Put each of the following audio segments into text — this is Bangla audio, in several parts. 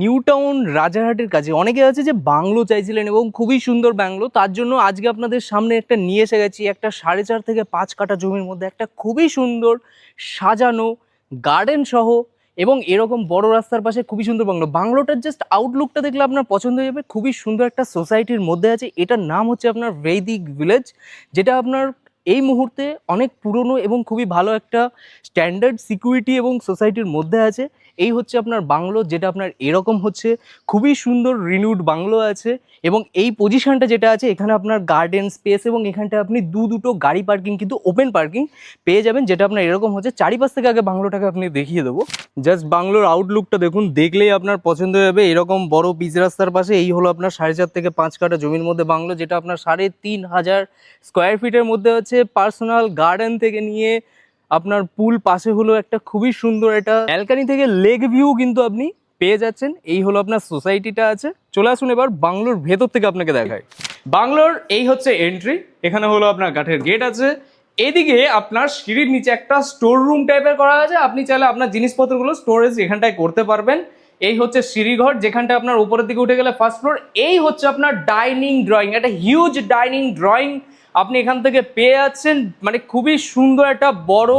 নিউ টাউন রাজারহাটের কাছে অনেকে আছে যে বাংলো চাইছিলেন এবং খুবই সুন্দর বাংলো, তার জন্য আজকে আপনাদের সামনে একটা নিয়ে এসে গেছি, একটা সাড়ে চার থেকে পাঁচ কাঠা জমির মধ্যে, একটা খুবই সুন্দর সাজানো গার্ডেন সহ এবং এরকম বড় রাস্তার পাশে খুবই সুন্দর বাংলো। বাংলোটার জাস্ট আউটলুকটা দেখলে আপনার পছন্দ হয়ে যাবে, খুবই সুন্দর একটা সোসাইটির মধ্যে আছে, এটার নাম হচ্ছে আপনার বৈদিক ভিলেজ যেটা আপনার এই মুহূর্তে অনেক পুরনো এবং খুবই ভালো একটা স্ট্যান্ডার্ড সিকিউরিটি এবং সোসাইটির মধ্যে আছে। এই হচ্ছে আপনার বাংলো, যেটা আপনার এরকম হচ্ছে। খুবই সুন্দর রিনিউড বাংলো আছে এবং এই পজিশনটা যেটা আছে, এখানে আপনার গার্ডেন স্পেস এবং এখানটা আপনি দু দুটো গাড়ি পার্কিং কিন্তু ওপেন পার্কিং পেয়ে যাবেন, যেটা আপনার এরকম হচ্ছে। চারিপাশ থেকে আগে বাংলোটাকে আপনি দেখিয়ে দেবো। জাস্ট বাংলোর আউটলুকটা দেখুন, দেখলেই আপনার পছন্দ হয়ে যাবে। এরকম বড় পিচ রাস্তার পাশে, এই হলো আপনার সাড়ে চার থেকে পাঁচ কাঠা জমির মধ্যে বাংলো, যেটা আপনার সাড়ে তিন হাজার স্কোয়ার ফিটের মধ্যে হচ্ছে পার্সোনাল গার্ডেন থেকে নিয়ে আপনার পুল পাশে হলো একটা খুবই সুন্দর এটা ব্যালকানি থেকে লেক ভিউ কিন্তু আপনি পেয়ে যাচ্ছেন। এই হলো আপনার সোসাইটিটা আছে। চলে আসুন এবার বাংলোর ভেতর থেকে আপনাকে দেখায় বাংলোর এই হচ্ছে এন্ট্রি এখানে হলো আপনার কাঠের গেট আছে। এদিকে আপনার সিঁড়ির নিচে একটা স্টোর রুম টাইপের করা আছে। আপনি চাইলে আপনার জিনিসপত্রগুলো স্টোরেজ এখানটায় করতে পারবেন। এই হচ্ছে সিঁড়িঘর, যেখানটা আপনার উপরের দিকে উঠে গেলে ফার্স্ট ফ্লোর এই হচ্ছে আপনার ডাইনিং ড্রয়িং একটা হিউজ ডাইনিং ড্রয়িং আপনি এখান থেকে পেয়ে যাচ্ছেন মানে খুবই সুন্দর একটা বড়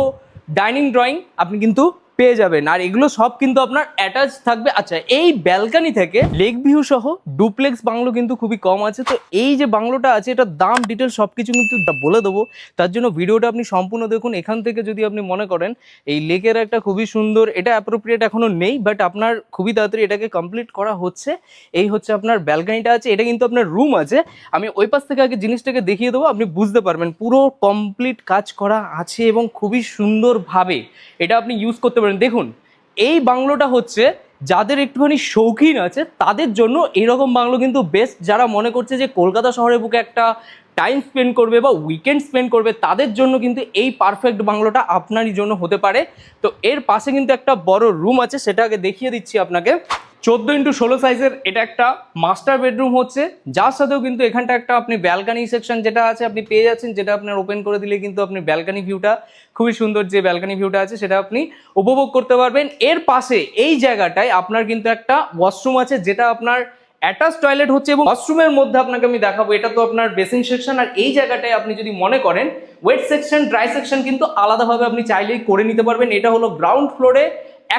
ডাইনিং ড্রয়িং। আপনি কিন্তু পেয়ে যাবেন। আর এগুলো সব কিন্তু আপনার অ্যাটাচ থাকবে। আচ্ছা এই ব্যালকানি থেকে লেক ভিউ সহ ডুপ্লেক্স বাংলো কিন্তু খুবই কম আছে। তো এই যে বাংলোটা আছে, এটার দাম ডিটেল সব কিছু কিন্তু বলে দেবো। তার জন্য ভিডিওটা আপনি সম্পূর্ণ দেখুন। এখান থেকে যদি আপনি মনে করেন, এই লেকের একটা খুবই সুন্দর, এটা অ্যাপ্রোপ্রিয়েট এখনও নেই বাট আপনার খুবই তাড়াতাড়ি এটাকে কমপ্লিট করা হচ্ছে। এই হচ্ছে আপনার ব্যালকানিটা আছে। এটা কিন্তু আপনার রুম আছে। আমি ওই পাশ থেকে আগে জিনিসটাকে দেখিয়ে দেবো, আপনি বুঝতে পারবেন। পুরো কমপ্লিট কাজ করা আছে এবং খুবই সুন্দরভাবে এটা আপনি ইউজ করতে পারেন দেখুন, এই বাংলোটা হচ্ছে যাদের একটুখানি শৌখিন আছে, তাদের জন্য এরকম বাংলো কিন্তু বেস্ট যারা মনে করছে যে কলকাতা শহরে বুকে একটা টাইম স্পেন্ড করবে বা উইকেন্ড স্পেন্ড করবে, তাদের জন্য কিন্তু এই পারফেক্ট বাংলোটা আপনারই জন্য হতে পারে। তো এর পাশে কিন্তু একটা বড় রুম আছে, সেটা আগে দেখিয়ে দিচ্ছি আপনাকে। চোদ্দ ইন্টু ষোলো সাইজের এটা একটা মাস্টার বেডরুম হচ্ছে। যার সাথেও কিন্তু এখানটা একটা আপনি ব্যালকানি সেকশন যেটা আছে আপনি পেয়ে যাচ্ছেন, যেটা আপনার ওপেন করে দিলে কিন্তু আপনি ব্যালকানি ভিউটা খুবই সুন্দর যে ব্যালকানি ভিউটা আছে, সেটা আপনি উপভোগ করতে পারবেন। এর পাশে এই জায়গাটায় আপনার কিন্তু একটা ওয়াশরুম আছে, যেটা আপনার অ্যাটাচ টয়লেট হচ্ছে এবং ওয়াশরুমের মধ্যে আপনাকে আমি দেখাবো, এটা তো আপনার বেসিং সেকশন আর এই জায়গাটায় আপনি যদি মনে করেন ওয়েট সেকশন ড্রাই সেকশন কিন্তু আলাদাভাবে আপনি চাইলেই করে নিতে পারবেন। এটা হলো গ্রাউন্ড ফ্লোরে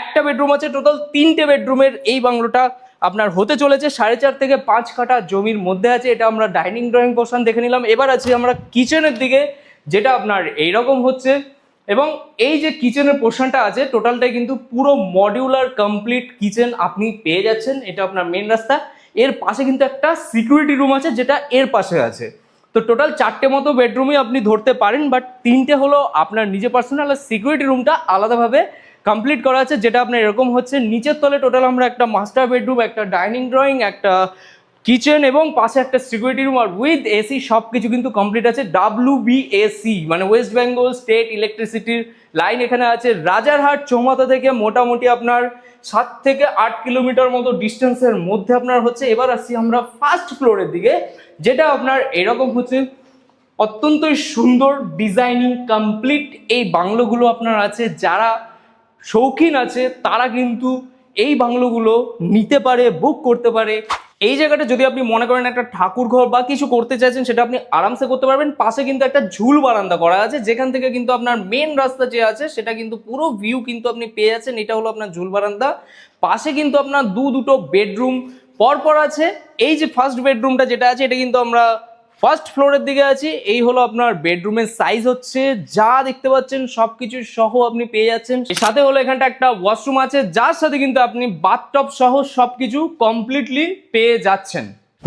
একটা বেডরুম আছে টোটাল তিনটে বেডরুমের এই বাংলোটা আপনার হতে চলেছে। সাড়ে চার থেকে পাঁচ কাঠা জমির মধ্যে আছে, এটা আমরা ডাইনিং ড্রয়িং পোর্শন দেখে নিলাম। এবার আছি আমরা কিচেনের দিকে, যেটা আপনার এইরকম হচ্ছে। এবং এই যে কিচেনের পোর্শনটা আছে টোটালটাই কিন্তু পুরো মডিউলার কমপ্লিট কিচেন আপনি পেয়ে যাচ্ছেন। এটা আপনার মেন রাস্তা। এর পাশে কিন্তু একটা সিকিউরিটি রুম আছে, যেটা এর পাশে আছে। তো টোটাল চারটে মতো বেডরুমই আপনি ধরতে পারেন বাট তিনটে হলো আপনার নিজে পার্সোনাল আর সিকিউরিটি রুমটা আলাদাভাবে কমপ্লিট করা আছে, যেটা আপনার এরকম হচ্ছে, নিচের তলে টোটাল আমরা একটা মাস্টার বেডরুম একটা ডাইনিং ড্রয়িং একটা কিচেন এবং পাশে একটা সিকিউরিটি রুম আর উইথ এসি সব কিছু কিন্তু কমপ্লিট আছে ডাব্লিউ বিএসি মানে ওয়েস্ট বেঙ্গল স্টেট ইলেকট্রিসিটির লাইন এখানে আছে। রাজারহাট চৌমাথা থেকে মোটামুটি আপনার সাত থেকে আট কিলোমিটার মতো ডিস্টেন্সের মধ্যে আপনার হচ্ছে। এবার আসছি আমরা ফার্স্ট ফ্লোরের দিকে, যেটা আপনার এরকম হচ্ছে, অত্যন্তই সুন্দর ডিজাইনিং কমপ্লিট এই বাংলোগুলো আপনার আছে। যারা শৌখিন আছে, তারা কিন্তু এই বাংলোগুলো নিতে পারে বুক করতে পারে। এই জায়গাটা যদি আপনি মনে করেন একটা ঠাকুর ঘর বা কিছু করতে চাইছেন, সেটা আপনি আরামসে করতে পারবেন। পাশে কিন্তু একটা ঝুল বারান্দা করা আছে, যেখান থেকে কিন্তু আপনার মেন রাস্তা যে আছে, সেটা কিন্তু পুরো ভিউ কিন্তু আপনি পেয়ে যাচ্ছেন। এটা হলো আপনার ঝুল বারান্দা। পাশে কিন্তু আপনার দু দুটো বেডরুম পরপর আছে। এই যে ফার্স্ট বেডরুমটা যেটা আছে, এটা কিন্তু আমরা ফার্স্ট ফ্লোরের দিকে আছি, এই হলো আপনার বেডরুমের সাইজ হচ্ছে, যা দেখতে পাচ্ছেন সবকিছু সহ আপনি পেয়ে যাচ্ছেন। সাথে হলো এখানটা একটা ওয়াশরুম আছে, যার সাথে কিন্তু আপনি বাথটব সহ সবকিছু কমপ্লিটলি পেয়ে যাচ্ছেন।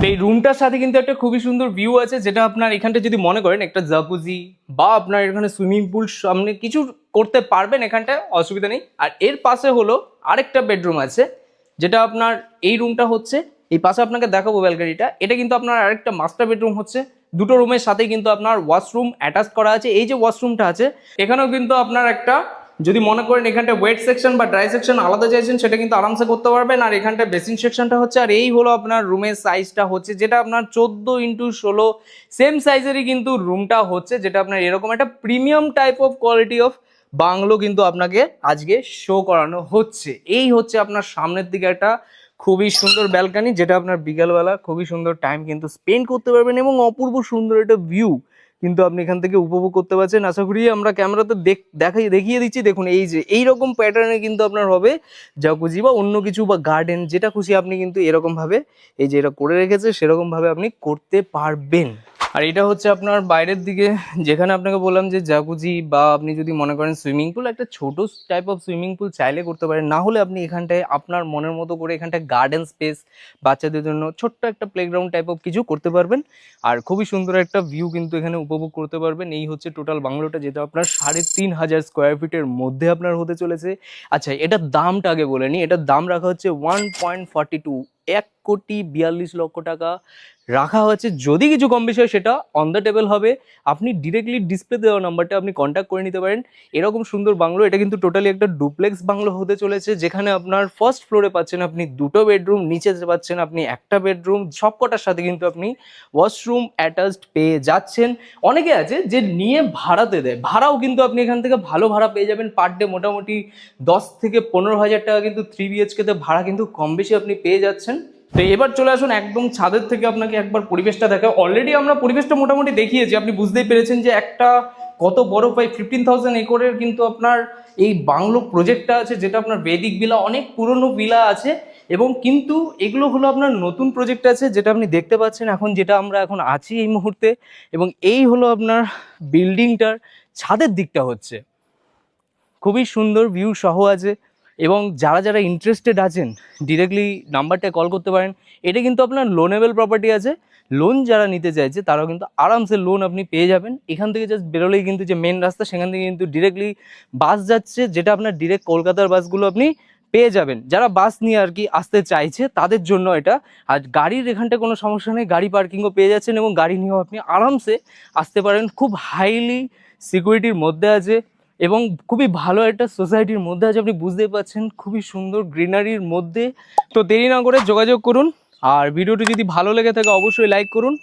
এই রুমটার সাথে কিন্তু একটা খুবই সুন্দর ভিউ আছে, যেটা আপনার এখানটা যদি মনে করেন, একটা জাকুজি বা আপনার এখানে সুইমিং পুল সামনে কিছু করতে পারবেন এখানটায় অসুবিধা নেই। আর এর পাশে হলো আরেকটা বেডরুম আছে, যেটা আপনার এই রুমটা হচ্ছে এই পাশে আপনাকে দেখাবো ব্যালকানিটা। এটা কিন্তু আপনার আরেকটা মাস্টার বেডরুম হচ্ছে। দুটো রুমের সাথে কিন্তু আপনার ওয়াশরুম অ্যাটাচ করা আছে। এই যে ওয়াশরুমটা আছে, এখানেও কিন্তু আপনার একটা, যদি মনে করেন এখানটা ওয়েট সেকশন বা ড্রাই সেকশন আলাদা চাইছেন, সেটা কিন্তু আরামসে করতে পারবেন। আর এখানটা বেসিন সেকশনটা হচ্ছে, আর এই হলো আপনার রুমের সাইজটা হচ্ছে, যেটা আপনার চোদ্দ ইন্টু ষোলো সেম সাইজেরই কিন্তু রুমটা হচ্ছে, যেটা আপনার এরকম একটা premium type of quality of bungalow কিন্তু আপনাকে আজকে শো করানো হচ্ছে। এই হচ্ছে আপনার সামনের দিকে একটা খুবই সুন্দর ব্যালকানি যেটা আপনার বিকালবেলা খুবই সুন্দর টাইম কিন্তু স্পেন্ড করতে পারবেন এবং অপূর্ব সুন্দর একটা ভিউ কিন্তু আপনি এখান থেকে উপভোগ করতে পারছেন। আশা করি আমরা ক্যামেরাতে দেখ দেখাই দেখিয়ে দিচ্ছি। দেখুন, এই যে এই রকম প্যাটার্নে কিন্তু আপনার হবে জাকুজি বা অন্য কিছু বা গার্ডেন যেটা খুশি আপনি কিন্তু এরকমভাবে, এই যে, এটা করে রেখেছে, সেরকমভাবে আপনি করতে পারবেন। আর এটা হচ্ছে আপনার বাইরের দিকে, যেখানে আপনাকে বললাম যে জাকুজি বা আপনি যদি মনে করেন সুইমিং পুল, একটা ছোট টাইপ অফ সুইমিং পুল চাইলে করতে পারেন। না হলে আপনি এখানটায় আপনার মনের মতো করে এখানটায় গার্ডেন স্পেস বাচ্চাদের জন্য ছোট্ট একটা প্লেগ্রাউন্ড টাইপ অফ কিছু করতে পারবেন। আর খুবই সুন্দর একটা ভিউ কিন্তু এখানে উপভোগ করতে পারবেন। এই হচ্ছে টোটাল বাংলোটা যেটা আপনার সাড়ে তিন হাজার স্কোয়ার ফিটের মধ্যে আপনার হতে চলেছে। আচ্ছা এটার দামটা আগে বলে নিই। এটার দাম রাখা হচ্ছে ওয়ান পয়েন্ট ফর্টি টু এক কোটি বিয়াল্লিশ লক্ষ টাকা রাখা হয়েছে। যদি কিছু কম বেশি হয়, সেটা অন দ্য টেবিল হবে। আপনি ডিরেক্টলি ডিসপ্লে দেওয়া নাম্বারটা আপনি কন্ট্যাক্ট করে নিতে পারেন। এরকম সুন্দর বাংলো, এটা কিন্তু টোটালি একটা ডুপ্লেক্স বাংলো হতে চলেছে, যেখানে আপনার ফার্স্ট ফ্লোরে পাচ্ছেন আপনি দুটো বেডরুম নিচে পাচ্ছেন আপনি একটা বেডরুম সবকটার সাথে কিন্তু আপনি ওয়াশরুম অ্যাটাচড পেয়ে যাচ্ছেন। অনেকে আছে যে নিয়ে ভাড়াতে দেয়। ভাড়াও কিন্তু আপনি এখান থেকে ভালো ভাড়া পেয়ে যাবেন। পার ডে মোটামুটি দশ থেকে পনেরো হাজার টাকা কিন্তু থ্রি বিএচকেতে ভাড়া কিন্তু কম বেশি আপনি পেয়ে যাচ্ছেন। তো এবার চলে আসুন একদম ছাদের থেকে আপনাকে একবার পরিবেশটা দেখা অলরেডি আমরা পরিবেশটা মোটামুটি দেখিয়েছি। আপনি বুঝতেই পেরেছেন যে একটা কত বড় প্রায় ফিফটিন থাউজেন্ড একরের কিন্তু আপনার এই বাংলো প্রজেক্টটা আছে, যেটা আপনার বেদিক ভিলা অনেক পুরনো ভিলা আছে এবং কিন্তু এগুলো হলো আপনার নতুন প্রজেক্ট আছে, যেটা আপনি দেখতে পাচ্ছেন এখন, যেটা আমরা এখন আছি এই মুহূর্তে এবং এই হলো আপনার বিল্ডিংটার ছাদের দিকটা হচ্ছে। খুবই সুন্দর ভিউ সহ আছে। এবং যারা যারা ইন্টারেস্টেড আছেন ডিরেক্টলি নাম্বারটা কল করতে পারেন। এটা কিন্তু আপনার লোনেবল প্রপার্টি আছে। লোন যারা নিতে চাইছে, তারাও কিন্তু আরামসে লোন আপনি পেয়ে যাবেন। এখান থেকে জাস্ট বেরোলেই কিন্তু যে মেন রাস্তা, সেখান থেকে কিন্তু ডিরেক্টলি বাস যাচ্ছে, যেটা আপনার ডিরেক্ট কলকাতার বাসগুলো আপনি পেয়ে যাবেন। যারা বাস নিয়ে আর কি আসতে চাইছে, তাদের জন্য এটা। আর গাড়ির এখানটা কোনো সমস্যা নেই, গাড়ি পার্কিংও পেয়ে যাচ্ছেন এবং গাড়ি নিয়েও আপনি আরামসে আসতে পারেন। খুব হাইলি সিকিউরিটির মধ্যে আছে। এবং খুবই ভালো একটা সোসাইটির মধ্যে আছে, আপনি বুঝতেই পারছেন, খুবই সুন্দর গ্রিনারির মধ্যে। তো দেরি না করে যোগাযোগ করুন, আর ভিডিওটি যদি ভালো লেগে থাকে, অবশ্যই লাইক করুন।